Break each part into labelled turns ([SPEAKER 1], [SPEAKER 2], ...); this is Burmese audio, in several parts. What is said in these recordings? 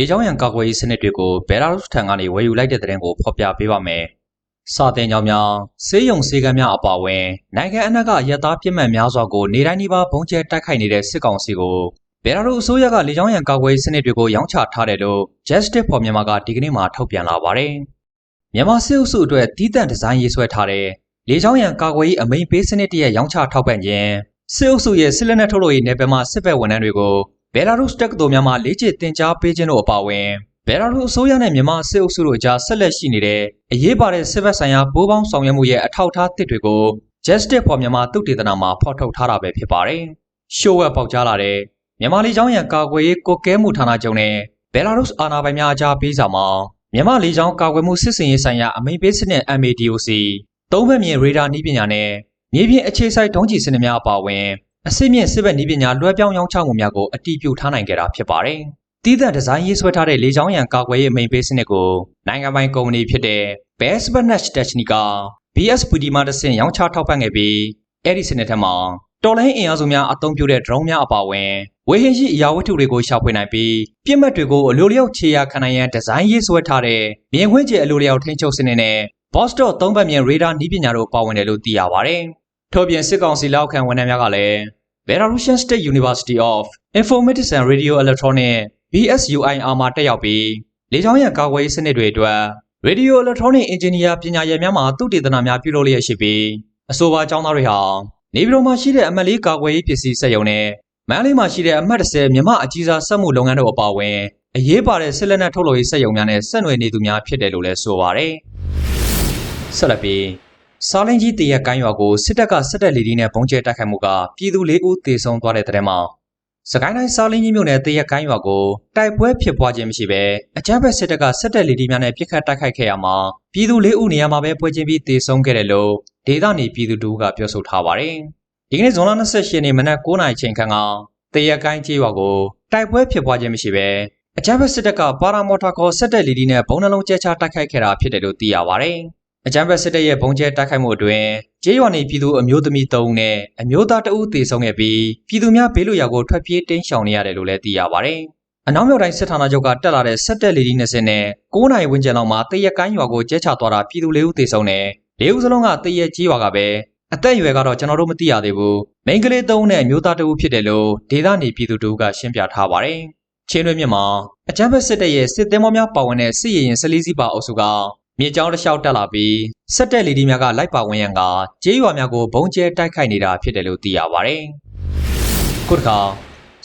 [SPEAKER 1] လေကြောင်းရန်ကာကွယ်ရေးစနစ်တွေကိုဘယ်လာရုစ်ထံကနေဝယ်ယူလိုက်တဲ့တဲ့ရင်ကိုဖော်ပြပေးပါမယ်။စာတင်ကြောင်များစေးရုံစေကမ်းများအပါအဝင်နိုင်ငံအနှံ့ကရသားပြစ်မှတ်များစွာကိုနေတိုင်းဒီပါဘုံကျဲတိုက်ခိုက်နေတဲ့စစ်ကောင်စီကိုဘယ်လာရုစ်အစိုးရကလေကြောင်းရန်ကာကွယ်ရေးစနစ်တွေကိုရောင်းချထားတယ်လို့ Justice for Myanmar ကဒီကနေ့မှထုတ်ပြန်လာပါတယ်။မြန်မာစစ်အုပ်စုအတွက်တည်တံ့ဒီဇိုင်းရေးဆွဲထားတဲ့လေကြောင်းရန်ကာကွယ်ရေးအမိန့်ပေးစနစ်တရဲ့ရောင်းချထောက်ပံ့ခြင်းစစ်အုပ်စုရဲ့စစ်လက်နက်ထုတ်လုပ်ရေးနယ်ပယ်မှာစစ်ဘက်ဝန်ထမ်းတွေကို ဘယ်လာရုစ်တက္ကသိုလ်များမှာလေ့ကျင့်သင်ကြားပေးခြင်းတို့အပါအဝင်ဘယ်လာရုစ်အစိုးရနဲ့မြန်မာစစ်အုပ်စုတို့အကြားဆက်လက်ရှိနေတဲ့အရေးပါတဲ့စစ်ဘက်ဆိုင်ရာပိုးပေါင်းဆောင်ရွက်မှုရဲ့အထောက်အထားသစ်တွေကို Justice for Myanmar သုတေသနမှာဖော်ထုတ်ထားတာပဲဖြစ်ပါတယ်။ရှိုးဝက်ပေါက်ကြားလာတဲ့မြန်မာလေကြောင်းရန်ကာကွယ်ရေးကိုကဲမှုဌာနချုပ်နဲ့ဘယ်လာရုစ်အာဏာပိုင်များအကြားပေးစာမှာမြန်မာလေကြောင်းကာကွယ်မှုစစ်စင်ရေးဆိုင်ရာအမိန့်ပေးစနစ် MADOC သုံးဘက်မြင်ရေဒါနည်းပညာနဲ့မြေပြင်အခြေစိုက်ဒုံးကျည်စနစ်များအပါအဝင် အစစ်မြင့်စစ်ဘက်နည်းပညာလွှဲပြောင်းရောင်းချမှုများကိုအတည်ပြုထားနိုင်ခဲ့တာဖြစ်ပါတယ်။တည်တဲ့ဒီဇိုင်းရေးဆွဲထားတဲ့လေကြောင်းရန်ကာကွယ်ရေးအမိန့်ပေးစနစ်ကိုနိုင်ငံပိုင်ကုမ္ပဏီဖြစ်တဲ့ Bestbanash Technica BSPD မှတဆင့်ရောင်းချထောက်ပံ့ခဲ့ပြီးအဲ့ဒီစနစ်ထက်မှာတော်လိုင်းအင်အားစုများအသုံးပြုတဲ့ drone များအပါအဝင်ဝေဟင်ရှိအရာဝတ္ထုတွေကိုရှာဖွေနိုင်ပြီးပြစ်မှတ်တွေကိုအလိုလျောက်ခြေရာခံနိုင်ရန်ဒီဇိုင်းရေးဆွဲထားတဲ့မြင်ခွင့်ကျအလိုလျောက်ထိန်းချုပ်စနစ်နဲ့ Boston သုံးဘက်မြင်ရေဒါနည်းပညာတို့ပါဝင်တယ်လို့သိရပါတယ်။ထို့ပြင်စစ်ကောင်စီလက်အောက်ခံဝန်ထမ်းများကလည်း Belarusian State University of Informatics and Radio Electronics BSUIR မှာတက်ရောက်ပြီးလေကြောင်းရန်ကာကွယ်ရေးစနစ်တွေအတွက် Radio Electronic Engineer ပညာရပ်များမှာသုတေသနများပြုလုပ်လျက်ရှိပြီးအဆိုပါကျောင်းသားတွေဟာနေပြည်တော်မှာရှိတဲ့အမတ်လေးကာကွယ်ရေးပစ္စည်းစက်ရုံနဲ့မန္တလေးမှာရှိတဲ့အမှတ်30မြမအကြီးစားစက်မှုလုပ်ငန်းတို့အပါအဝင်အရေးပါတဲ့စစ်လက်နက်ထုတ်လုပ်ရေးစက်ရုံများနဲ့ဆက်နွယ်နေသူများဖြစ်တယ်လို့လည်းဆိုပါတယ်။ဆက်လက်ပြီး စားလင်းကြီးတရက်ကိုင်းရွာကိုစစ်တပ်ကစစ်တပ်လေဒီနဲ့ဘုံကျဲတိုက်ခိုက်မှုကပြည်သူ၄ဦးသေဆုံးသွားတဲ့တဲ့မှာစကိုင်းတိုင်းစားလင်းကြီးမြို့နယ်တရက်ကိုင်းရွာကိုတိုက်ပွဲဖြစ်ပွားခြင်းမရှိဘဲအကြမ်းဖက်စစ်တပ်ကစစ်တပ်လေဒီများနဲ့ပစ်ခတ်တိုက်ခိုက်ခဲ့ရမှာပြည်သူ၄ဦးနေရာမှာပဲပွဲချင်းပြီးသေဆုံးခဲ့တယ်လို့ဒေသနေပြည်သူတို့ကပြောဆိုထားပါတယ်။ဒီကနေ့ဇွန်လ28ရက်နေ့မနက်9:00နာရီချိန်ခန့်ကတရက်ကိုင်းကျေးရွာကိုတိုက်ပွဲဖြစ်ပွားခြင်းမရှိဘဲအကြမ်းဖက်စစ်တပ်ကပါရာမော်တာခေါ်စစ်တပ်လေဒီနဲ့ဘုံနှလုံးကျဲချတိုက်ခိုက်ခဲ့တာဖြစ်တယ်လို့သိရပါတယ်။ အကြမ်းဖက်စစ်တပ်ရဲ့ဘုံကျဲတိုက်ခိုက်မှုအတွင်းကျေးရွာနေပြည်သူအမျိုးသမီး3ဦးနဲ့အမျိုးသား2ဦးသေဆုံးခဲ့ပြီးပြည်သူများဘေးလွတ်ရာကိုထွက်ပြေးတိမ်းရှောင်နေရတယ်လို့လည်းသိရပါတယ်။အနောက်မြောက်တိုင်းစစ်ဌာနချုပ်ကတက်လာတဲ့စစ်တပ်လေဒီ20နဲ့9နိုင်ဝန်းကျင်လောက်မှာတရက်ကိုင်းရွာကိုကျဲချသွားတာပြည်သူ၄ဦးသေဆုံးတယ်။၄ဦးစလုံးကတရက်ကြီးရွာကပဲအသက်အရွယ်ကတော့ကျွန်တော်တို့မသိရသေးဘူး။မိန်းကလေး၃ဦးနဲ့အမျိုးသား2ဦးဖြစ်တယ်လို့ဒေသနေပြည်သူတို့ကရှင်းပြထားပါတယ်။ချင်းတွင်းမြစ်မှာအကြမ်းဖက်စစ်တပ်ရဲ့စစ်သည်မောများပါဝင်တဲ့စစ်ရေးရင်၁၄စီးပါအုပ်စုက မြေကြောင်းတစ်လျှောက်တက်လာပြီးစက်တက်လီဒီများကလိုက်ပါဝင်ရန်ကကျေးရွာများကိုဘုံကျဲတိုက်ခိုက်နေတာဖြစ်တယ်လို့သိရပါတယ်။ခုတစ်ခါ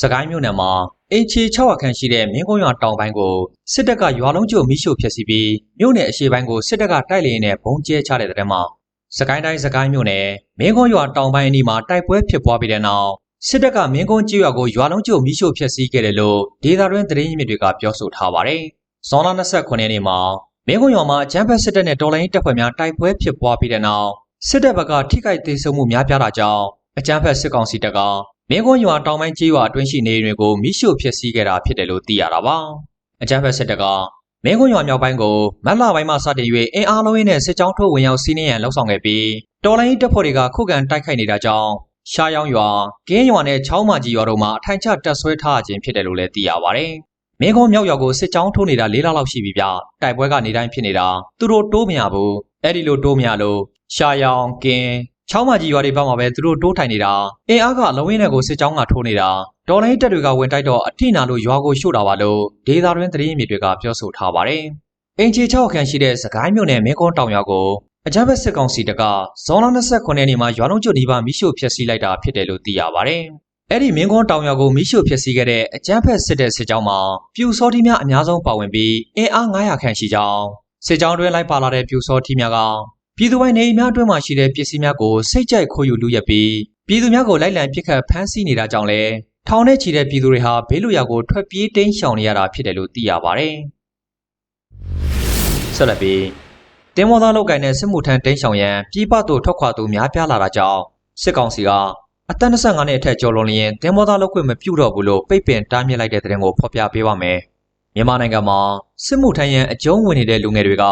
[SPEAKER 1] စကိုင်းမြို့နယ်မှာအင်ချီ600ခန့်ရှိတဲ့မင်းကုန်းရွာတောင်ပိုင်းကိုစစ်တပ်ကရွာလုံးကျို့မိရှို့ဖျက်ဆီးပြီးမြို့နယ်အရှေ့ပိုင်းကိုစစ်တပ်ကတိုက်လေရင်နဲ့ဘုံကျဲချတဲ့တဲ့မှာစကိုင်းတိုင်းစကိုင်းမြို့နယ်မင်းကုန်းရွာတောင်ပိုင်းအနီးမှာတိုက်ပွဲဖြစ်ပွားပြီးတဲ့နောက်စစ်တပ်ကမင်းကုန်းကျေးရွာကိုရွာလုံးကျို့မိရှို့ဖျက်ဆီးခဲ့တယ်လို့ဒေသတွင်းသတင်းရင်းမြစ်တွေကပြောဆိုထားပါတယ်။ဇွန်လ29ရက်နေ့မှာ မင်းကွန်ရွာမှာအကြမ်းဖက်စစ်တပ်နဲ့တော်လိုင်းတပ်ဖွဲ့များတိုက်ပွဲဖြစ်ပွားပြီးတဲ့နောက်စစ်တပ်ဘက်ကထိခိုက်ဒေဆုံးမှုများပြားတာကြောင့်အကြမ်းဖက်စစ်ကောင်စီတပ်ကမင်းကွန်ရွာတောင်ပိုင်းကျေးရွာအတွင်းရှိနေအိမ်တွေကိုမိရှို့ဖျက်ဆီးခဲ့တာဖြစ်တယ်လို့သိရတာပါအကြမ်းဖက်စစ်တပ်ကမင်းကွန်ရွာမြောက်ပိုင်းကိုမတ်လပိုင်းမှာစတင်၍အင်အားလုံးရင်းနဲ့စစ်ကြောင်းထုတ်ဝင်ရောက်စီးနင်းရန်လှုံ့ဆော်ခဲ့ပြီးတော်လိုင်းတပ်ဖွဲ့တွေကခုခံတိုက်ခိုက်နေတာကြောင့်ရှားယောင်းရွာကင်းရွာနဲ့ချောင်းမကြီးရွာတို့မှာအထိုင်ချတပ်ဆွဲထားခြင်းဖြစ်တယ်လို့လည်းသိရပါတယ် မင်းကုန်းမြောက်ရွာကိုစစ်ကြောင်းထိုးနေတာ၄လလောက်ရှိပြီဗျတိုက်ပွဲကနေတိုင်းဖြစ်နေတာသူတို့တိုးမရဘူးအဲ့ဒီလိုတိုးမရလို့ရှာယောင်ကင်းချောင်းမကြီးရွာတွေဘက်မှာပဲသူတို့တိုးထိုင်နေတာအင်အားကလဝင်းနယ်ကိုစစ်ကြောင်းကထိုးနေတာဒေါ်လိုင်းတက်တွေကဝင်တိုက်တော့အထိနာလို့ရွာကိုရှို့တာပါလို့ဒေသတွင်းသတင်းမြေတွေကပြောဆိုထားပါတယ်အင်ချီ6ခန့်ရှိတဲ့စကိုင်းမြို့နယ်မင်းကုန်းတောင်ရွာကိုအကြမ်းဖက်စစ်ကောင်စီတပ်ကဇွန်လ29ရက်နေ့မှာရွာလုံးကျွတ်ဒီပါမိရှို့ဖျက်ဆီးလိုက်တာဖြစ်တယ်လို့သိရပါတယ် အဲ့ဒီမင်းကွန်းတောင်ရွာကိုမိရှို့ဖျက်ဆီးခဲ့တဲ့အကြမ်းဖက်စစ်တဲ့စစ်ကြောင်းမှာပြူစောတိများအများဆုံးပါဝင်ပြီးအင်အား900ခန့်ရှိကြောင်းစစ်ကြောင်းတွင်လိုက်ပါလာတဲ့ပြူစောတိများကပြည်သူပိုင်နေအိမ်များအတွင်းမှာရှိတဲ့ပစ္စည်းများကိုစိတ်ကြိုက်ခိုးယူလူရက်ပြီးပြည်သူများကိုလိုက်လံပစ်ခတ်ဖမ်းဆီးနေတာကြောင့်လည်းထောင်ထဲချီတဲ့ပြည်သူတွေဟာဘေးလွတ်ရာကိုထွက်ပြေးတိမ်းရှောင်နေရတာဖြစ်တယ်လို့သိရပါတယ်။ဆက်လက်ပြီးတင်မောသားလောက်ကင်တဲ့စစ်မှုထမ်းတိမ်းရှောင်ရန်ပြည်ပသို့ထွက်ခွာသူများပြားလာတာကြောင့်စစ်ကောင်စီက အသက်25နှစ်အထက်ကျော်လွန်လျင်တင်မောသားလောက်ခွင့်မပြုတော့ဘူးလို့ပိတ်ပင်တားမြစ်လိုက်တဲ့တဲ့တင်ကိုဖော်ပြပေးပါမယ်။မြန်မာနိုင်ငံမှာစစ်မှုထမ်းရန်အကျုံးဝင်နေတဲ့လူငယ်တွေက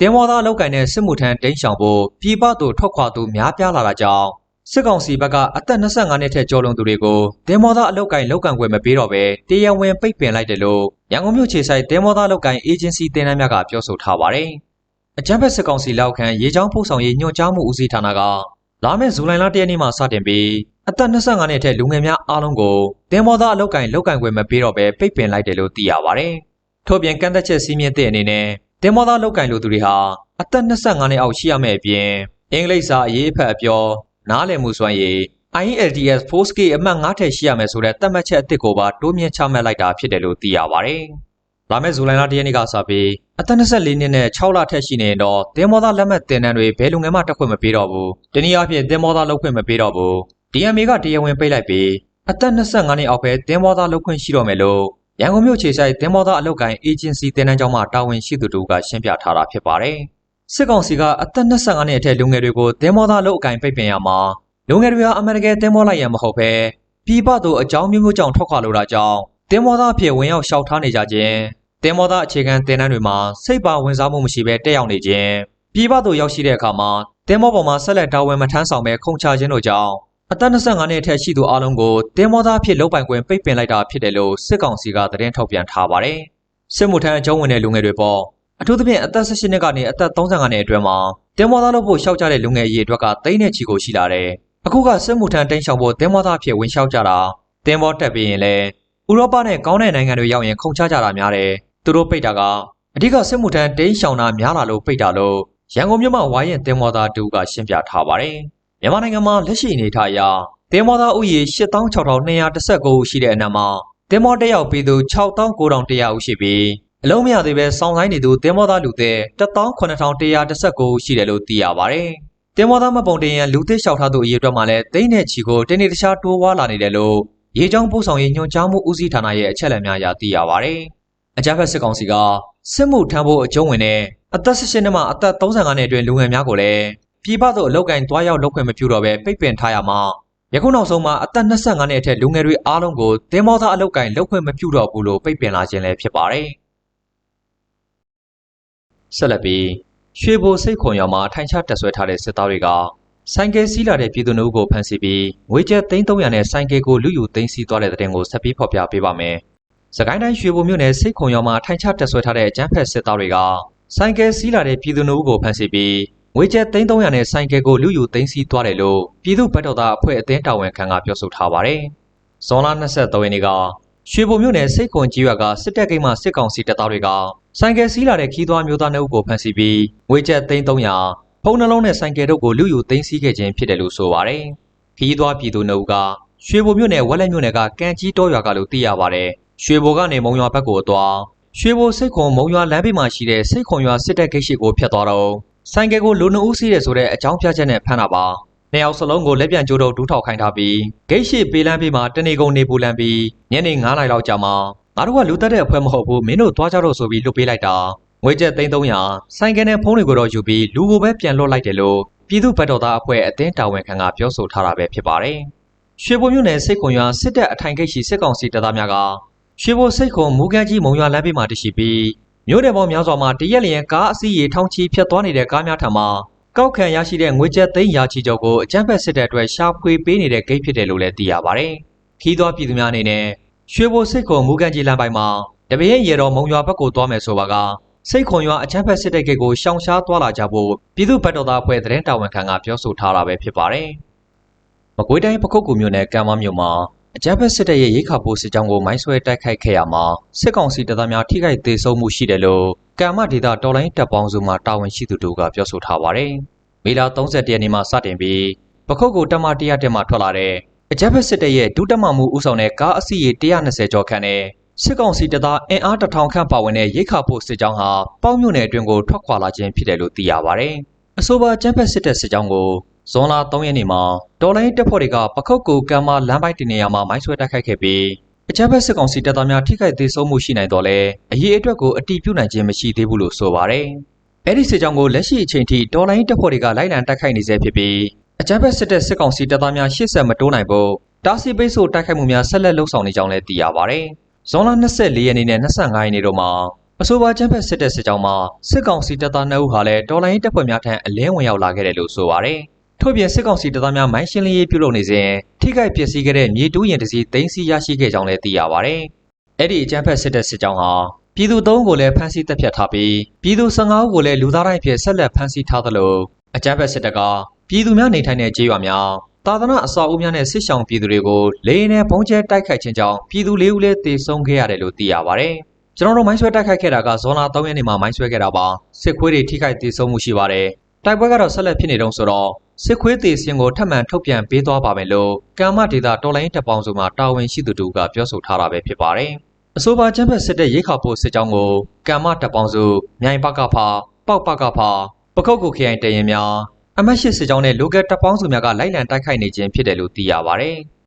[SPEAKER 1] တင်မောသားလောက်ကင်တဲ့စစ်မှုထမ်းတိမ်းရှောင်ဖို့ပြည်ပသို့ထွက်ခွာသူများပြားလာတာကြောင့်စစ်ကောင်စီဘက်ကအသက်25နှစ်ထက်ကျော်လွန်သူတွေကိုတင်မောသားအလောက်ကင်လောက်ကန်ခွင့်မပေးတော့ဘဲတရားဝင်ပိတ်ပင်လိုက်တယ်လို့ရန်ကုန်မြို့ခြေဆိုင်တဲမောသားလောက်ကိုင်အေဂျင်စီတင်နန်းများကပြောဆိုထားပါတယ်။အကြမ်းဖက်စစ်ကောင်စီလက်အောက်ခံရေချောင်းပို့ဆောင်ရေးညွှန်ကြားမှုဦးစီးဌာနကလာမယ့်ဇူလိုင်လ၁ရက်နေ့မှစတင်ပြီး အသက်25နှစ်အထက်လူငယ်များအားလုံးကိုတဲမောသားအလောက်ကိုင်လောက်ကိုင်ခွင့်မပေးတော့ဘဲပိတ်ပင်လိုက်တယ်လို့သိရပါတယ်။ထို့ပြင်ကန့်သက်ချက်စည်းမျဉ်းတဲ့အနေနဲ့တဲမောသားလောက်ကိုင်လူသူတွေဟာအသက်25နှစ်အောက်ရှိရမယ့်အပြင်အင်္ဂလိပ်စာအရေးအဖက်အပြောနားလည်မှုစွမ်းရည် IELTS 4K အမှတ်9ထက်ရှိရမယ်ဆိုတဲ့သတ်မှတ်ချက်အသစ်ကိုပါတိုးမြင့်ချမှတ်လိုက်တာဖြစ်တယ်လို့သိရပါတယ်။လာမယ့်ဇူလိုင်လ၁ရက်နေ့ကစပြီးအသက်24နှစ်နဲ့6လထက်ရှိနေရင်တော့တင်မောသားလက်မှတ်တင်တန်းတွေဘယ်လူငယ်မှတက်ခွင့်မပေးတော့ဘူး။တနည်းအားဖြင့်တင်မောသားလုပ်ခွင့်မပေးတော့ဘူး။ DMA ကတရားဝင်ပိတ်လိုက်ပြီးအသက်25နှစ်အောက်ပဲတင်မောသားလုပ်ခွင့်ရှိတော့မယ်လို့ရန်ကုန်မြို့ခြေဆိုင်တင်မောသားအလုပ်ကိုင်အေဂျင်စီတင်တန်းကျောင်းမှတာဝန်ရှိသူတို့ကရှင်းပြထားတာဖြစ်ပါတယ်။စစ်ကောင်စီကအသက်25နှစ်အထက်လူငယ်တွေကိုတင်မောသားလုပ်အကင်ပိတ်ပင်ရမှာလူငယ်တွေဟာအမေရိကန်တင်မောလိုက်ရန်မဟုတ်ဘဲပြည်ပသို့အကြောင်းမျိုးမျိုးကြောင့်ထွက်ခွာလိုတာကြောင့်တင်မောသားအဖြစ်ဝင်ရောက်ရှောက်ထားနေကြခြင်းတင်မောသားအခြေခံတင်တန်းတွေမှာစိတ်ပါဝင်စားမှုမရှိဘဲတက်ရောက်နေခြင်းပြည်ပသို့ရောက်ရှိတဲ့အခါမှာတင်မောပေါ်မှာဆက်လက်တာဝန်မထမ်းဆောင်ဘဲခုံချခြင်းတို့ကြောင့် အသက်25နှစ်အထက်ရှိသူအလုံးကိုတင်မောသားအဖြစ်လုပ်ပိုင်ခွင့်ပိတ်ပင်လိုက်တာဖြစ်တယ်လို့စစ်ကောင်စီကသတင်းထုတ်ပြန်ထားပါတယ်စစ်မှုထမ်းအကျုံးဝင်တဲ့လူငယ်တွေပေါ်အထူးသဖြင့်အသက်18နှစ်ကနေအသက်35နှစ်အတွင်းမှာတင်မောသားလုပ်ဖို့ရှောက်ကြတဲ့လူငယ်အရေးအတွက်ကတိတ်နဲ့ချီကိုရှိလာတယ်အခုကစစ်မှုထမ်းတိန့်ရှောင်ဖို့တင်မောသားအဖြစ်ဝင်လျှောက်ကြတာတင်မောတက်ပြီးရင်လည်းဥရောပနဲ့ကောင်းတဲ့နိုင်ငံတွေရောက်ရင်ခုံချကြတာများတယ်သူတို့ပိတ်တာကအဓိကစစ်မှုထမ်းတိန့်ရှောင်တာများလာလို့ပိတ်တာလို့ရန်ကုန်မြို့မှာဝိုင်းရင်တင်မောသားတူကရှင်းပြထားပါတယ် မြန်မာနိုင်ငံမှာလက်ရှိအနေထားအရတင်မောသားဥယျာဉ်86,219ဦးရှိတဲ့အနက်မှာတင်မောတက်ရောက်ပြီးသူ69,100ဦးရှိပြီးအလုံးမရသေးပဲစောင်းဆိုင်နေသူတင်မောသားလူသည်189,119ဦးရှိတယ်လို့သိရပါတယ်။တင်မောသားမပုံတင်ရန်လူသစ်လျှောက်ထားသူအရေးအတွက်မှလည်းတိမ့်တဲ့ချီကိုတင်းနေတခြားတိုးဝါလာနေတယ်လို့ရေချောင်းပို့ဆောင်ရေးညွှန်ကြားမှုဦးစီးဌာနရဲ့အချက်အလက်များအရသိရပါတယ်။အကြမ်းဖက်စစ်ကောင်စီကစစ်မှုထမ်းဖို့အကျုံးဝင်တဲ့အသက်18နှစ်မှအသက်35နှစ်အတွင်းလူငယ်များကိုလည်း ပြည်ပသို့အလောက်ကင်တွားရောက်လုပ်ခွင့်မပြုတော့ဘဲပိတ်ပင်ထားရမှာယခုနောက်ဆုံးမှာအသက်25နှစ်အထက်လူငယ်တွေအားလုံးကိုတင်မောသားအလောက်ကင်လုပ်ခွင့်မပြုတော့ဘူးလို့ပိတ်ပင်လာခြင်းလည်းဖြစ်ပါတယ်။ဆက်လက်ပြီးရွှေဘိုစိတ်ခွန်ရွာမှာထိုင်ချတက်ဆွဲထားတဲ့စစ်သားတွေကဆိုင်ကယ်စီးလာတဲ့ပြည်သူတို့ကိုဖမ်းဆီးပြီးငွေကျပ်300နဲ့ဆိုင်ကယ်ကိုလူယူသိမ်းဆည်းသွားတဲ့တဲ့တင်ကိုဆက်ပြီးဖော်ပြပေးပါမယ်။စကိုင်းတိုင်းရွှေဘိုမြို့နယ်စိတ်ခွန်ရွာမှာထိုင်ချတက်ဆွဲထားတဲ့အကြမ်းဖက်စစ်သားတွေကဆိုင်ကယ်စီးလာတဲ့ပြည်သူတို့ကိုဖမ်းဆီးပြီး ငွေကျပ်300နဲ့ဆိုင်ကယ်ကိုလူယူသိမ်းဆည်းသွားတယ်လို့ပြည်သူ့ဗတ်တော်သားအဖွဲ့အသင်းတာဝန်ခံကပြောဆိုထားပါတယ်။ဇွန်လ23ရက်နေ့ကရွှေဘုံမြို့နယ်စိတ်ခွန်ကြီးရွာကစစ်တပ်ကိန်းမှစစ်ကောင်စီတပ်သားတွေကဆိုင်ကယ်စီးလာတဲ့ခီးသွွားမျိုးသားနှုတ်ကိုဖမ်းဆီးပြီးငွေကျပ်300ဖုန်းနှလုံးနဲ့ဆိုင်ကယ်တို့ကိုလူယူသိမ်းဆည်းခဲ့ခြင်းဖြစ်တယ်လို့ဆိုပါတယ်။ခီးသွွားပြည်သူနှုတ်ကရွှေဘုံမြို့နယ်ဝက်လက်မြို့နယ်ကကံကြီးတောရွာကလို့သိရပါတယ်။ရွှေဘုံကနေမုံရွာဘက်ကိုအသွားရွှေဘိုစိတ်ခွန်မုံရွာလမ်းဘေးမှာရှိတဲ့စိတ်ခွန်ရွာစစ်တပ်ဂိတ်ရှိကိုဖျက်သွားတော့ ဆိုင်ကယ်ကိုလူနှုတ်ဦးစီးတယ်ဆိုတဲ့အကြောင်းပြချက်နဲ့ဖမ်းတာပါနှစ်ယောက်စလုံးကိုလက်ပြန်ကြိုးတော့ဒူးထောက်ခိုင်းထားပြီးဂိတ်ရှိပေးလမ်းပေးမှာတနေကုန်နေပူလန်ပြီးညနေ9နာရီလောက်ကြာမှငါတို့ကလူတက်တဲ့အဖွဲ့မဟုတ်ဘူးမင်းတို့သွားကြတော့ဆိုပြီးလွတ်ပေးလိုက်တာငွေကျပ်300ဆိုင်ကယ်နဲ့ဖုန်းတွေကိုတော့ယူပြီးလူကိုပဲပြန်လွတ်လိုက်တယ်လို့ပြည်သူ့ဗတ်တော်သားအဖွဲ့အသင်းတာဝန်ခံကပြောဆိုထားတာပဲဖြစ်ပါတယ်ရွှေဘုံမြို့နယ်စိတ်ခွန်ရွာစစ်တပ်အထိုင်ဂိတ်ရှိစစ်ကောင်စီတပ်သားများကရွှေဘိုစိတ်ခွန်မူကန်ကြီးမုံရွာလမ်းဘေးမှာတရှိပြီး မြို့နယ်ပေါ်များစွာမှာတရက်လျင်ကားအစီးရီထောင်ချီဖြတ်သွားနေတဲ့ကားများထံမှကောက်ခံရရှိတဲ့ငွေကျပ်သိန်းရာချီကျော်ကိုအကြမ်းဖက်စစ်တပ်အတွက်ရှာဖွေပေးနေတဲ့ဂိတ်ဖြစ်တယ်လို့လည်းသိရပါတယ်။ခီးသွွားပြည်သူများအနေနဲ့ရွှေဘိုစိတ်ခွန်မူကန်ကြီးလမ်းပိုင်းမှာတပည့်ရေတော်မုံရွာဘက်ကိုသွားမယ်ဆိုပါကစိတ်ခွန်ရွာအချမ်းဖက်စစ်တပ်ဂိတ်ကိုရှောင်ရှားသွားလာကြဖို့ပြည်သူ့ဗတ်တော်သားအဖွဲ့သတင်းတာဝန်ခံကပြောဆိုထားတာပဲဖြစ်ပါတယ်။မကွေးတိုင်းပခုတ်ကူမြို့နယ်ကံမမြို့မှာ အကြမ်းဖက်စစ်တပ်ရဲ့ရိခါပိုးစစ်ကြောင်းကိုမိုင်းဆွဲတိုက်ခိုက်ခဲ့ရမှာစစ်ကောင်စီတပ်သားများထိခိုက်သေးဆုံးမှုရှိတယ်လို့ကံမဒေတာတော်လိုင်းတပ်ပေါင်းစုမှတာဝန်ရှိသူတို့ကပြောဆိုထားပါတယ်။မေလ31ရက်နေ့မှစတင်ပြီးပခုတ်ကူတပ်မ100တက်မှထွက်လာတဲ့အကြမ်းဖက်စစ်တပ်ရဲ့ဒုတက်မမှုဦးဆောင်တဲ့ကားအစီးရေ120ကျော်ခန့်နဲ့စစ်ကောင်စီတပ်သားအင်အားတထောင်ခန့်ပါဝင်တဲ့ရိခါပိုးစစ်ကြောင်းဟာပေါင်းမြို့နယ်အတွင်းကိုထွက်ခွာလာခြင်းဖြစ်တယ်လို့သိရပါတယ်။အဆိုပါကျန်းဖက်စစ်တပ်စစ်ကြောင်းကို ဇွန်လ3ရက်နေ့မှာတော်လိုင်းတပ်ဖွဲ့တွေကပခုတ်ကူကမ်းမလမ်းပိုင်းတင်နေရာမှာမိုင်းဆွဲတိုက်ခိုက်ခဲ့ပြီးအကြမ်းဖက်စစ်ကောင်စီတပ်သားများထိခိုက်သေးဆုံးမှုရှိနိုင်တော့လဲအရေးအတွက်ကိုအတိပြုနိုင်ခြင်းမရှိသေးဘူးလို့ဆိုပါတယ်။အဲ့ဒီစစ်ကြောင်းကိုလက်ရှိအချိန်ထိတော်လိုင်းတပ်ဖွဲ့တွေကလိုက်လံတိုက်ခိုက်နေဆဲဖြစ်ပြီးအကြမ်းဖက်စစ်တပ်စစ်ကောင်စီတပ်သားများရှေ့ဆက်မတိုးနိုင်ဖို့တားဆီးပိတ်ဆို့တိုက်ခိုက်မှုများဆက်လက်လှုပ်ဆောင်နေကြောင်းလည်းသိရပါတယ်။ဇွန်လ24ရက်နေ့နဲ့25ရက်နေ့တို့မှာအဆိုပါချမ်းဖက်စစ်တပ်စစ်ကြောင်းမှာစစ်ကောင်စီတပ်သား2ဦးဟာလည်းတော်လိုင်းတပ်ဖွဲ့များထံအလင်းဝင်ရောက်လာခဲ့တယ်လို့ဆိုပါတယ်။ ထို့ပြင်စစ်ကောင်စီတပ်သားများမိုင်းရှင်းလင်းရေးပြုလုပ်နေစဉ်ထိခိုက်ပျက်စီးခဲ့တဲ့မြေတူးရင်တစည်းသိမ်းဆီးရရှိခဲ့ကြောင်းလည်းသိရပါတယ်။အဲ့ဒီအကြမ်းဖက်စစ်တပ်စစ်ကြောင်းဟာပြည်သူ၃ဦးကိုလည်းဖမ်းဆီးတပ်ဖြတ်ထားပြီးပြည်သူ15ဦးကိုလည်းလူသားတိုင်းဖြစ်ဆက်လက်ဖမ်းဆီးထားသလိုအကြမ်းဖက်စစ်တပ်ကပြည်သူများနေထိုင်တဲ့ကျေးရွာများသာသနာအဆောက်အဦများနဲ့စစ်ဆောင်ပြည်သူတွေကိုလေရင်နဲ့ပုံကျဲတိုက်ခိုက်ခြင်းကြောင့်ပြည်သူ၄ဦးလည်းသေဆုံးခဲ့ရတယ်လို့သိရပါတယ်။ကျွန်တော်တို့မိုင်းဆွဲတိုက်ခိုက်ခဲ့တာကဇွန်လ3ရက်နေ့မှာမိုင်းဆွဲခဲ့တာပါစစ်ခွေးတွေထိခိုက်သေဆုံးမှုရှိပါတယ်။တိုက်ပွဲကတော့ဆက်လက်ဖြစ်နေတုန်းဆိုတော့ စစ်ခွေးသေစင်ကိုထပ်မံထုတ်ပြန်ပေးသွားပါမယ်လို့ကမ္မဒေတာတော်လိုင်းတပ်ပေါင်းစုမှတာဝန်ရှိသူတို့ကပြောဆိုထားတာပဲဖြစ်ပါတယ်။အဆိုပါချမ်းဖက်စစ်တဲ့ရိခါပို့စစ်ကြောင်းကိုကမ္မတပ်ပေါင်းစုမြိုင်ပကဖာပေါက်ပကဖာပခုတ်ကူခရိုင်တရင်များအမတ်ရှိစစ်ကြောင်းနဲ့ local တပ်ပေါင်းစုများကလိုက်လံတိုက်ခိုက်နေခြင်းဖြစ်တယ်လို့သိရပါတယ်။